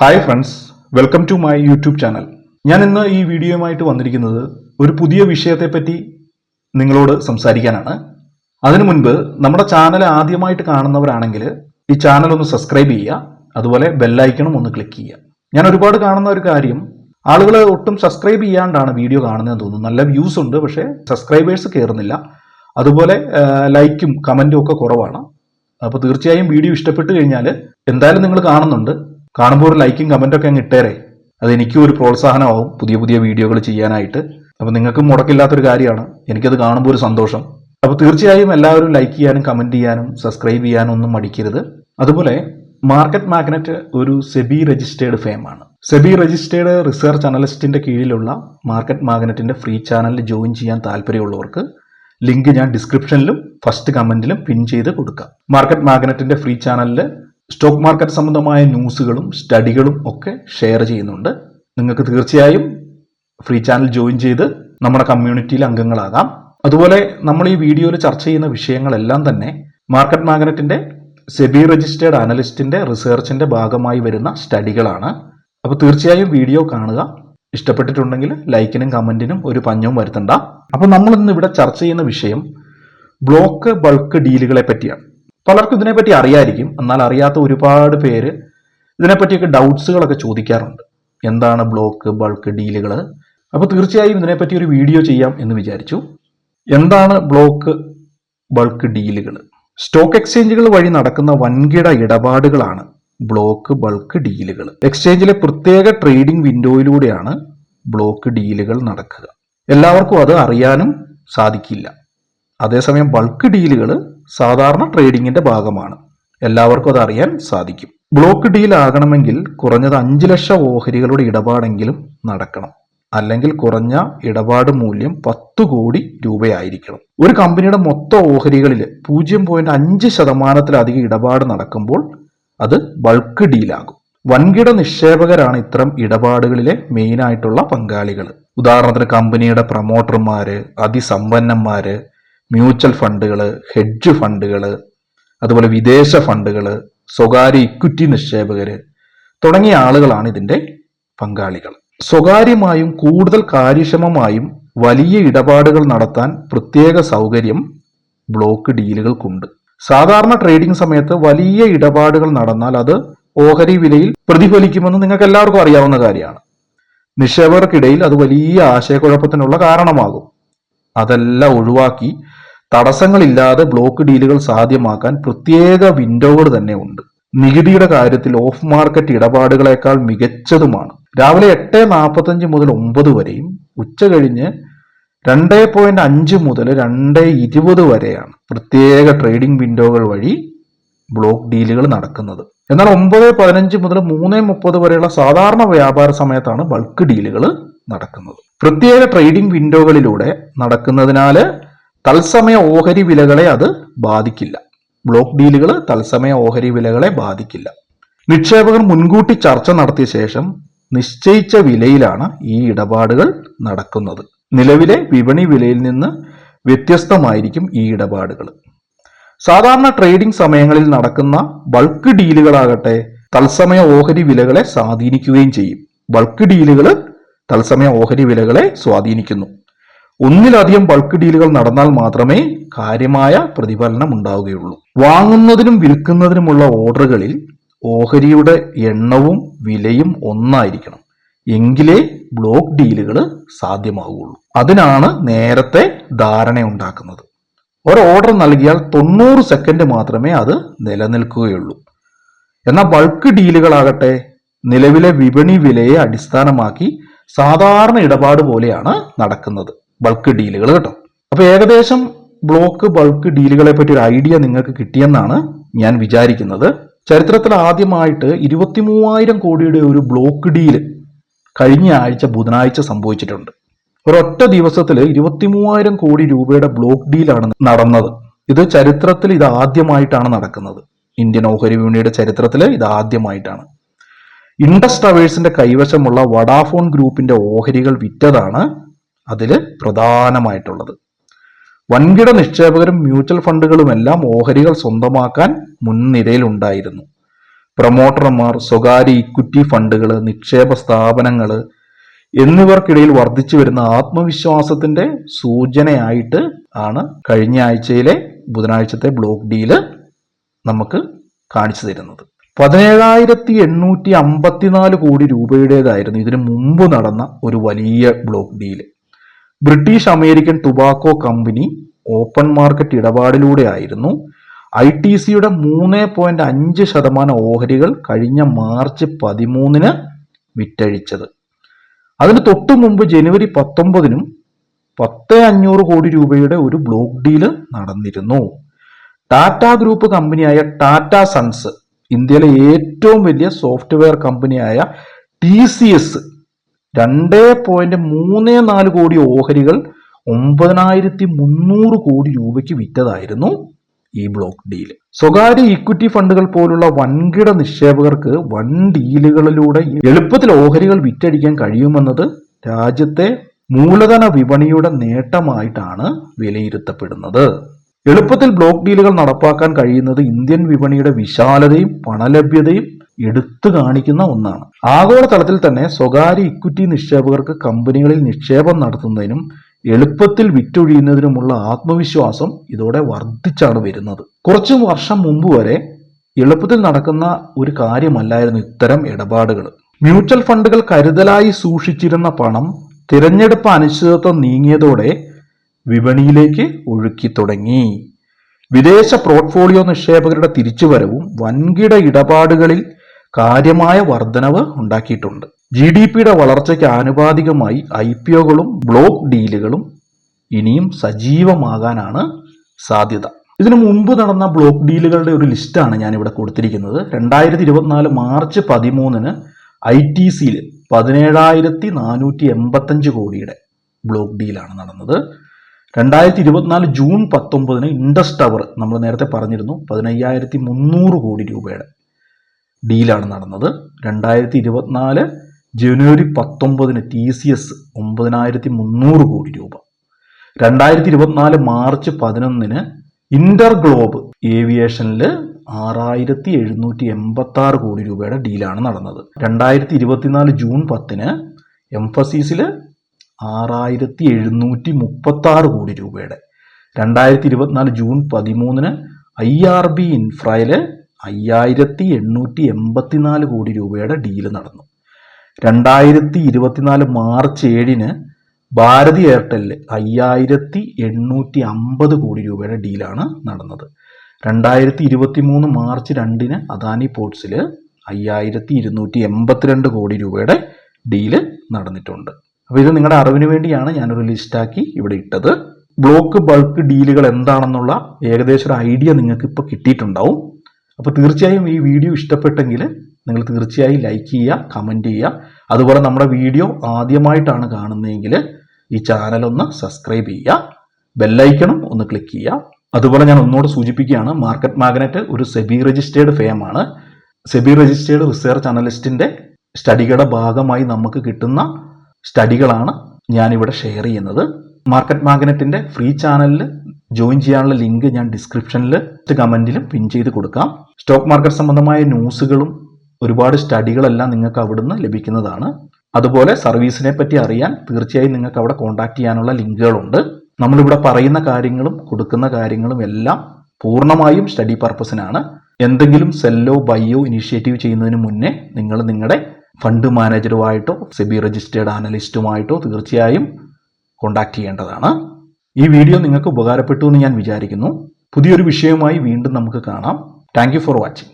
Hi friends welcome to my YouTube channel ഞാൻ ഇന്ന് ഈ വീഡിയോയുമായിട്ട് വന്നിരിക്കുന്നത് ഒരു പുതിയ വിഷയത്തെപ്പറ്റി നിങ്ങളോട് സംസാരിക്കാനാണ്. അതിനു മുൻപ് നമ്മുടെ ചാനൽ ആദ്യമായിട്ട് കാണുന്നവരാണെങ്കിൽ ഈ ചാനൽ ഒന്ന് സബ്സ്ക്രൈബ് ചെയ്യുക അതുപോലെ ബെല്ലൈക്കണും ഒന്ന് ക്ലിക്ക് ചെയ്യുക. ഞാൻ ഒരുപാട് കാണുന്ന ഒരു കാര്യം ആളുകൾ ഒട്ടും സബ്സ്ക്രൈബ് ചെയ്യാണ്ടാണ് വീഡിയോ കാണുന്നതെന്ന് തോന്നുന്നു. നല്ല വ്യൂസ് ഉണ്ട് പക്ഷേ സബ്സ്ക്രൈബേഴ്സ് കയറുന്നില്ല. അതുപോലെ ലൈക്കും കമന്റും ഒക്കെ കുറവാണ്. അപ്പോൾ തീർച്ചയായും വീഡിയോ ഇഷ്ടപ്പെട്ട് കഴിഞ്ഞാൽ എന്തായാലും നിങ്ങൾ കാണുന്നുണ്ട്. കാണുമ്പോൾ ഒരു ലൈക്കും കമന്റും ഒക്കെ അങ്ങ് ഇട്ടേരെ. അത് എനിക്കും ഒരു പ്രോത്സാഹനമാവും പുതിയ പുതിയ വീഡിയോകൾ ചെയ്യാനായിട്ട്. അപ്പോൾ നിങ്ങൾക്കും മുടക്കില്ലാത്തൊരു കാര്യമാണ്. എനിക്കത് കാണുമ്പോൾ ഒരു സന്തോഷം. അപ്പോൾ തീർച്ചയായും എല്ലാവരും ലൈക്ക് ചെയ്യാനും കമന്റ് ചെയ്യാനും സബ്സ്ക്രൈബ് ചെയ്യാനും ഒന്നും മടിക്കരുത്. അതുപോലെ മാർക്കറ്റ് മാഗ്നറ്റ് ഒരു സെബി രജിസ്റ്റേർഡ് ഫേമാണ് സെബി രജിസ്റ്റേർഡ് റിസർച്ച് അനലിസ്റ്റിന്റെ കീഴിലുള്ള മാർക്കറ്റ് മാഗ്നറ്റിന്റെ ഫ്രീ ചാനലിൽ ജോയിൻ ചെയ്യാൻ താല്പര്യമുള്ളവർക്ക് ലിങ്ക് ഞാൻ ഡിസ്ക്രിപ്ഷനിലും ഫസ്റ്റ് കമന്റിലും പിൻ ചെയ്ത് കൊടുക്കാം. മാർക്കറ്റ് മാഗ്നറ്റിന്റെ ഫ്രീ ചാനലിൽ സ്റ്റോക്ക് മാർക്കറ്റ് സംബന്ധമായ ന്യൂസുകളും സ്റ്റഡികളും ഒക്കെ ഷെയർ ചെയ്യുന്നുണ്ട്. നിങ്ങൾക്ക് തീർച്ചയായും ഫ്രീ ചാനൽ ജോയിൻ ചെയ്ത് നമ്മുടെ കമ്മ്യൂണിറ്റിയിൽ അംഗങ്ങളാകാം. അതുപോലെ നമ്മൾ ഈ വീഡിയോയിൽ ചർച്ച ചെയ്യുന്ന വിഷയങ്ങളെല്ലാം തന്നെ മാർക്കറ്റ് മാഗ്നറ്റിന്റെ സെബി രജിസ്റ്റേർഡ് അനലിസ്റ്റിന്റെ റിസർച്ചിന്റെ ഭാഗമായി വരുന്ന സ്റ്റഡികളാണ്. അപ്പോൾ തീർച്ചയായും വീഡിയോ കാണുക. ഇഷ്ടപ്പെട്ടിട്ടുണ്ടെങ്കിൽ ലൈക്കിനും കമന്റിനും ഒരു പഞ്ഞവും വരുത്തണ്ട. അപ്പോൾ നമ്മൾ ഇന്ന് ഇവിടെ ചർച്ച ചെയ്യുന്ന വിഷയം ബ്ലോക്ക് ബൾക്ക് ഡീലുകളെ പറ്റിയാണ്. പലർക്കും ഇതിനെപ്പറ്റി അറിയായിരിക്കും. എന്നാൽ അറിയാത്ത ഒരുപാട് പേര് ഇതിനെപ്പറ്റിയൊക്കെ ഡൗട്ട്സുകളൊക്കെ ചോദിക്കാറുണ്ട്. എന്താണ് ബ്ലോക്ക് ബൾക്ക് ഡീലുകൾ അപ്പോൾ തീർച്ചയായും ഇതിനെപ്പറ്റി ഒരു വീഡിയോ ചെയ്യാം എന്ന് വിചാരിച്ചു. എന്താണ് ബ്ലോക്ക് ബൾക്ക് ഡീലുകൾ സ്റ്റോക്ക് എക്സ്ചേഞ്ചുകൾ വഴി നടക്കുന്ന വൻകിട ഇടപാടുകളാണ് ബ്ലോക്ക് ബൾക്ക് ഡീലുകൾ എക്സ്ചേഞ്ചിലെ പ്രത്യേക ട്രേഡിംഗ് വിൻഡോയിലൂടെയാണ് ബ്ലോക്ക് ഡീലുകൾ നടക്കുക. എല്ലാവർക്കും അത് അറിയാനും സാധിക്കില്ല. അതേസമയം ബൾക്ക് ഡീലുകൾ സാധാരണ ട്രേഡിങ്ങിന്റെ ഭാഗമാണ്. എല്ലാവർക്കും അത് അറിയാൻ സാധിക്കും. ബ്ലോക്ക് ഡീൽ ആകണമെങ്കിൽ കുറഞ്ഞത് അഞ്ച് ലക്ഷം ഓഹരികളുടെ ഇടപാടെങ്കിലും നടക്കണം. അല്ലെങ്കിൽ കുറഞ്ഞ ഇടപാട് മൂല്യം പത്ത് കോടി രൂപയായിരിക്കണം. ഒരു കമ്പനിയുടെ മൊത്തം ഓഹരികളിൽ പൂജ്യം പോയിന്റ് അഞ്ച് ശതമാനത്തിലധികം ഇടപാട് നടക്കുമ്പോൾ അത് ബൾക്ക് ഡീലാകും വൻകിട നിക്ഷേപകരാണ് ഇത്തരം ഇടപാടുകളിലെ മെയിനായിട്ടുള്ള പങ്കാളികൾ ഉദാഹരണത്തിന് കമ്പനിയുടെ പ്രൊമോട്ടർമാര് അതിസമ്പന്നന്മാര് മ്യൂച്വൽ ഫണ്ടുകൾ ഹെഡ്ജ് ഫണ്ടുകൾ അതുപോലെ വിദേശ ഫണ്ടുകൾ സ്വകാര്യ ഇക്വിറ്റി നിക്ഷേപകർ തുടങ്ങിയ ആളുകളാണ് ഇതിന്റെ പങ്കാളികൾ. സ്വകാര്യമായും കൂടുതൽ കാര്യക്ഷമമായും വലിയ ഇടപാടുകൾ നടത്താൻ പ്രത്യേക സൗകര്യം ബ്ലോക്ക് ഡീലുകൾക്കുണ്ട്. സാധാരണ ട്രേഡിംഗ് സമയത്ത് വലിയ ഇടപാടുകൾ നടന്നാൽ അത് ഓഹരി വിലയിൽ പ്രതിഫലിക്കുമെന്ന് നിങ്ങൾക്ക് എല്ലാവർക്കും അറിയാവുന്ന കാര്യമാണ്. നിക്ഷേപകർക്കിടയിൽ അത് വലിയ ആശയക്കുഴപ്പത്തിനുള്ള കാരണമാകും. അതെല്ലാം ഒഴിവാക്കി തടസ്സങ്ങളില്ലാതെ ബ്ലോക്ക് ഡീലുകൾ സാധ്യമാക്കാൻ പ്രത്യേക വിൻഡോകൾ തന്നെ ഉണ്ട്. നികുതിയുടെ കാര്യത്തിൽ ഓഫ് മാർക്കറ്റ് ഇടപാടുകളെക്കാൾ മികച്ചതുമാണ്. രാവിലെ എട്ട് നാൽപ്പത്തഞ്ച് മുതൽ ഒമ്പത് വരെയും ഉച്ച കഴിഞ്ഞ് രണ്ട് പോയിന്റ് അഞ്ച് മുതൽ രണ്ട് ഇരുപത് വരെയാണ് പ്രത്യേക ട്രേഡിംഗ് വിൻഡോകൾ വഴി ബ്ലോക്ക് ഡീലുകൾ നടക്കുന്നത്. എന്നാൽ ഒമ്പത് പതിനഞ്ച് മുതൽ മൂന്ന് മുപ്പത് വരെയുള്ള സാധാരണ വ്യാപാര സമയത്താണ് ബൾക്ക് ഡീലുകൾ നടക്കുന്നത്. പ്രത്യേക ട്രേഡിംഗ് വിൻഡോകളിലൂടെ നടക്കുന്നതിനാല് തത്സമയ ഓഹരി വിലകളെ അത് ബാധിക്കില്ല. ബ്ലോക്ക് ഡീലുകൾ തത്സമയ ഓഹരി വിലകളെ ബാധിക്കില്ല. നിക്ഷേപകർ മുൻകൂട്ടി ചർച്ച നടത്തിയ ശേഷം നിശ്ചയിച്ച വിലയിലാണ് ഈ ഇടപാടുകൾ നടക്കുന്നത്. നിലവിലെ വിപണി വിലയിൽ നിന്ന് വ്യത്യസ്തമായിരിക്കും ഈ ഇടപാടുകൾ സാധാരണ ട്രേഡിംഗ് സമയങ്ങളിൽ നടക്കുന്ന ബൾക്ക് ഡീലുകളാകട്ടെ തത്സമയ ഓഹരി വിലകളെ സ്വാധീനിക്കുകയും ചെയ്യും. ബൾക്ക് ഡീലുകൾ തത്സമയ ഓഹരി വിലകളെ സ്വാധീനിക്കുന്നു. ഒന്നിലധികം ബൾക്ക് ഡീലുകൾ നടന്നാൽ മാത്രമേ കാര്യമായ പ്രതിഫലനം ഉണ്ടാവുകയുള്ളൂ. വാങ്ങുന്നതിനും വിൽക്കുന്നതിനുമുള്ള ഓർഡറുകളിൽ ഓഹരിയുടെ എണ്ണവും വിലയും ഒന്നായിരിക്കണം. എങ്കിലേ ബ്ലോക്ക് ഡീലുകൾ സാധ്യമാവുകയുള്ളൂ. അതിനാണ് നേരത്തെ ധാരണ ഉണ്ടാക്കുന്നത്. ഒരു ഓർഡർ നൽകിയാൽ തൊണ്ണൂറ് സെക്കൻഡ് മാത്രമേ അത് നിലനിൽക്കുകയുള്ളൂ. എന്നാൽ ബൾക്ക് ഡീലുകളാകട്ടെ നിലവിലെ വിപണി വിലയെ അടിസ്ഥാനമാക്കി സാധാരണ ഇടപാട് പോലെയാണ് നടക്കുന്നത്. ബൾക്ക് ഡീലുകൾ കേട്ടോ. അപ്പൊ ഏകദേശം ബ്ലോക്ക് ബൾക്ക് ഡീലുകളെ പറ്റി ഒരു ഐഡിയ നിങ്ങൾക്ക് കിട്ടിയെന്നാണ് ഞാൻ വിചാരിക്കുന്നത്. ചരിത്രത്തിൽ ആദ്യമായിട്ട് ഇരുപത്തി മൂവായിരം കോടിയുടെ ഒരു ബ്ലോക്ക് ഡീൽ കഴിഞ്ഞ ആഴ്ച ബുധനാഴ്ച സംഭവിച്ചിട്ടുണ്ട്. ഒരൊറ്റ ദിവസത്തിൽ ഇരുപത്തി മൂവായിരം കോടി രൂപയുടെ ബ്ലോക്ക് ഡീലാണ് നടന്നത്. ഇത് ചരിത്രത്തിൽ ഇത് ആദ്യമായിട്ടാണ് നടക്കുന്നത്. ഇന്ത്യൻ ഓഹരി വിപണിയുടെ ചരിത്രത്തിൽ ഇത് ആദ്യമായിട്ടാണ്. ഇൻഡസ് ടവേഴ്സിന്റെ കൈവശമുള്ള വഡാഫോൺ ഗ്രൂപ്പിന്റെ ഓഹരികൾ വിറ്റതാണ് അതിൽ പ്രധാനമായിട്ടുള്ളത്. വൻകിട നിക്ഷേപകരും മ്യൂച്വൽ ഫണ്ടുകളുമെല്ലാം ഓഹരികൾ സ്വന്തമാക്കാൻ മുൻനിരയിലുണ്ടായിരുന്നു. പ്രൊമോട്ടർമാർ സ്വകാര്യ ഇക്വിറ്റി ഫണ്ടുകൾ നിക്ഷേപ സ്ഥാപനങ്ങൾ എന്നിവർക്കിടയിൽ വർദ്ധിച്ചു വരുന്ന ആത്മവിശ്വാസത്തിന്റെ സൂചനയായിട്ട് ആണ് കഴിഞ്ഞ ആഴ്ചയിലെ ബുധനാഴ്ചത്തെ ബ്ലോക്ക് ഡീൽ നമുക്ക് കാണിച്ചു തരുന്നത്. പതിനേഴായിരത്തി എണ്ണൂറ്റി അമ്പത്തിനാല് കോടി രൂപയുടേതായിരുന്നു. ഇതിനു മുമ്പ് നടന്ന ഒരു വലിയ block deal. British American tobacco company open market ഇടപാടിലൂടെ ആയിരുന്നു ഐ ടി സിയുടെ മൂന്ന് പോയിന്റ് അഞ്ച് ശതമാനം ഓഹരികൾ കഴിഞ്ഞ മാർച്ച് പതിമൂന്നിന് വിറ്റഴിച്ചത്. അതിന് തൊട്ടു മുമ്പ് ജനുവരി പത്തൊമ്പതിനും പത്ത് അഞ്ഞൂറ് കോടി രൂപയുടെ ഒരു ബ്ലോക്ക് ഡീൽ നടന്നിരുന്നു. ടാറ്റ ഗ്രൂപ്പ് കമ്പനിയായ ടാറ്റ സൺസ് ഇന്ത്യയിലെ ഏറ്റവും വലിയ സോഫ്റ്റ്വെയർ കമ്പനിയായ ടി സി എസ് രണ്ട് പോയിന്റ് മൂന്ന് നാല് കോടി ഓഹരികൾ ഒമ്പതിനായിരത്തി മുന്നൂറ് കോടി രൂപയ്ക്ക് വിറ്റതായിരുന്നു ഈ ബ്ലോക്ക് ഡീൽ സ്വകാര്യ ഇക്വിറ്റി ഫണ്ടുകൾ പോലുള്ള വൻകിട നിക്ഷേപകർക്ക് വൻ ഡീലുകളിലൂടെ എളുപ്പത്തിൽ ഓഹരികൾ വിറ്റഴിക്കാൻ കഴിയുമെന്നത് രാജ്യത്തെ മൂലധന വിപണിയുടെ നേട്ടമായിട്ടാണ് വിലയിരുത്തപ്പെടുന്നത്. എളുപ്പത്തിൽ ബ്ലോക്ക് ഡീലുകൾ നടപ്പാക്കാൻ കഴിയുന്നത് ഇന്ത്യൻ വിപണിയുടെ വിശാലതയും പണലഭ്യതയും എടുത്തു കാണിക്കുന്ന ഒന്നാണ്. ആഗോളതലത്തിൽ തന്നെ സ്വകാര്യ ഇക്വിറ്റി നിക്ഷേപകർക്ക് കമ്പനികളിൽ നിക്ഷേപം നടത്തുന്നതിനും എളുപ്പത്തിൽ വിറ്റൊഴിയുന്നതിനുമുള്ള ആത്മവിശ്വാസം ഇതോടെ വർദ്ധിച്ചാണ് വരുന്നത്. കുറച്ചു വർഷം മുമ്പ് വരെ എളുപ്പത്തിൽ നടക്കുന്ന ഒരു കാര്യമല്ലായിരുന്നു ഇത്തരം ഇടപാടുകൾ. മ്യൂച്വൽ ഫണ്ടുകൾ കരുതലായി സൂക്ഷിച്ചിരുന്ന പണം തിരഞ്ഞെടുപ്പ് അനിശ്ചിതത്വം നീങ്ങിയതോടെ വിപണിയിലേക്ക് ഒഴുക്കി തുടങ്ങി. വിദേശ പോർട്ട്ഫോളിയോ നിക്ഷേപകരുടെ തിരിച്ചുവരവും വൻകിട ഇടപാടുകളിൽ കാര്യമായ വർധനവ് ഉണ്ടാക്കിയിട്ടുണ്ട്. ജി ഡി പിയുടെ വളർച്ചയ്ക്ക് ആനുപാതികമായി ഐ പി ഒകളും ബ്ലോക്ക് ഡീലുകളും ഇനിയും സജീവമാകാനാണ് സാധ്യത. ഇതിനു മുമ്പ് നടന്ന ബ്ലോക്ക് ഡീലുകളുടെ ഒരു ലിസ്റ്റാണ് ഇവിടെ കൊടുത്തിരിക്കുന്നത്. രണ്ടായിരത്തി ഇരുപത്തിനാല് മാർച്ച് പതിമൂന്നിന് ഐ ടി സിയിൽ പതിനേഴായിരത്തി നാനൂറ്റി എൺപത്തഞ്ച് കോടിയുടെ ബ്ലോക്ക് ഡീലാണ് നടന്നത്. രണ്ടായിരത്തി ഇരുപത്തിനാല് ജൂൺ പത്തൊമ്പതിന് ഇൻഡസ് ടവർ നമ്മൾ നേരത്തെ പറഞ്ഞിരുന്നു പതിനയ്യായിരത്തി മുന്നൂറ് കോടി രൂപയുടെ ഡീലാണ് നടന്നത്. രണ്ടായിരത്തി ഇരുപത്തിനാല് ജനുവരി പത്തൊമ്പതിന് ടി സി എസ് ഒമ്പതിനായിരത്തി മുന്നൂറ് കോടി രൂപ. രണ്ടായിരത്തി ഇരുപത്തിനാല് മാർച്ച് പതിനൊന്നിന് ഇന്റർ ഗ്ലോബ് ഏവിയേഷനിൽ ആറായിരത്തി എഴുന്നൂറ്റി എൺപത്തി ആറ് കോടി രൂപയുടെ ഡീലാണ് നടന്നത്. രണ്ടായിരത്തി ഇരുപത്തിനാല് ജൂൺ പത്തിന് എംഫസീസിൽ ആറായിരത്തി എഴുന്നൂറ്റി മുപ്പത്തി ആറ് കോടി രൂപയുടെ. രണ്ടായിരത്തി ഇരുപത്തിനാല് ജൂൺ പതിമൂന്നിന് ഐ ആർ ബി ഇൻഫ്രയിൽ അയ്യായിരത്തി എണ്ണൂറ്റി എൺപത്തിനാല് കോടി രൂപയുടെ ഡീൽ നടന്നു. രണ്ടായിരത്തി ഇരുപത്തിനാല് മാർച്ച് ഏഴിന് ഭാരതി എയർടെല്ലിൽ അയ്യായിരത്തി എണ്ണൂറ്റി അമ്പത് കോടി രൂപയുടെ ഡീലാണ് നടന്നത്. രണ്ടായിരത്തി ഇരുപത്തി മൂന്ന് മാർച്ച് രണ്ടിന് അദാനി പോർട്സിൽ അയ്യായിരത്തി ഇരുന്നൂറ്റി എൺപത്തിരണ്ട് കോടി രൂപയുടെ ഡീൽ നടന്നിട്ടുണ്ട്. അപ്പോൾ ഇത് നിങ്ങളുടെ അറിവിന് വേണ്ടിയാണ് ഞാനൊരു ലിസ്റ്റാക്കി ഇവിടെ ഇട്ടത്. ബ്ലോക്ക് ബൾക്ക് ഡീലുകൾ എന്താണെന്നുള്ള ഏകദേശം ഒരു ഐഡിയ നിങ്ങൾക്ക് ഇപ്പോൾ കിട്ടിയിട്ടുണ്ടാവും. അപ്പോൾ തീർച്ചയായും ഈ വീഡിയോ ഇഷ്ടപ്പെട്ടെങ്കിൽ നിങ്ങൾ തീർച്ചയായും ലൈക്ക് ചെയ്യുക കമന്റ് ചെയ്യുക. അതുപോലെ നമ്മുടെ വീഡിയോ ആദ്യമായിട്ടാണ് കാണുന്നതെങ്കിൽ ഈ ചാനൽ ഒന്ന് സബ്സ്ക്രൈബ് ചെയ്യുക ബെല്ലൈക്കണം ഒന്ന് ക്ലിക്ക് ചെയ്യുക. അതുപോലെ ഞാൻ ഒന്നുകൂടെ സൂചിപ്പിക്കുകയാണ് മാർക്കറ്റ് മാഗ്നറ്റ് ഒരു സെബി രജിസ്റ്റേർഡ് ഫേം ആണ്. സെബി രജിസ്റ്റേർഡ് റിസർച്ച് അനലിസ്റ്റിന്റെ സ്റ്റഡികളുടെ ഭാഗമായി നമുക്ക് കിട്ടുന്ന സ്റ്റഡികളാണ് ഞാനിവിടെ ഷെയർ ചെയ്യുന്നത്. മാർക്കറ്റ് മാഗ്നറ്റിന്റെ ഫ്രീ ചാനലിൽ ജോയിൻ ചെയ്യാനുള്ള ലിങ്ക് ഞാൻ ഡിസ്ക്രിപ്ഷനിൽ കമന്റിലും പിൻ ചെയ്ത് കൊടുക്കാം. സ്റ്റോക്ക് മാർക്കറ്റ് സംബന്ധമായ ന്യൂസുകളും ഒരുപാട് സ്റ്റഡികളെല്ലാം നിങ്ങൾക്ക് അവിടുന്ന് ലഭിക്കുന്നതാണ്. അതുപോലെ സർവീസിനെ പറ്റി അറിയാൻ തീർച്ചയായും നിങ്ങൾക്ക് അവിടെ കോൺടാക്ട് ചെയ്യാനുള്ള ലിങ്കുകളുണ്ട് നമ്മളിവിടെ പറയുന്ന കാര്യങ്ങളും കൊടുക്കുന്ന കാര്യങ്ങളും എല്ലാം പൂർണമായും സ്റ്റഡി പർപ്പസിനാണ് എന്തെങ്കിലും സെല്ലോ ബയോ ഇനിഷ്യേറ്റീവ് ചെയ്യുന്നതിന് മുന്നേ നിങ്ങൾ നിങ്ങളുടെ ഫണ്ട് മാനേജറുമായിട്ടോ സെബി രജിസ്റ്റേർഡ് അനലിസ്റ്റുമായിട്ടോ തീർച്ചയായും കോൺടാക്ട് ചെയ്യേണ്ടതാണ്. ഈ വീഡിയോ നിങ്ങൾക്ക് ഉപകാരപ്പെട്ടു എന്ന് ഞാൻ വിചാരിക്കുന്നു. പുതിയൊരു വിഷയവുമായി വീണ്ടും നമുക്ക് കാണാം. Thank for watching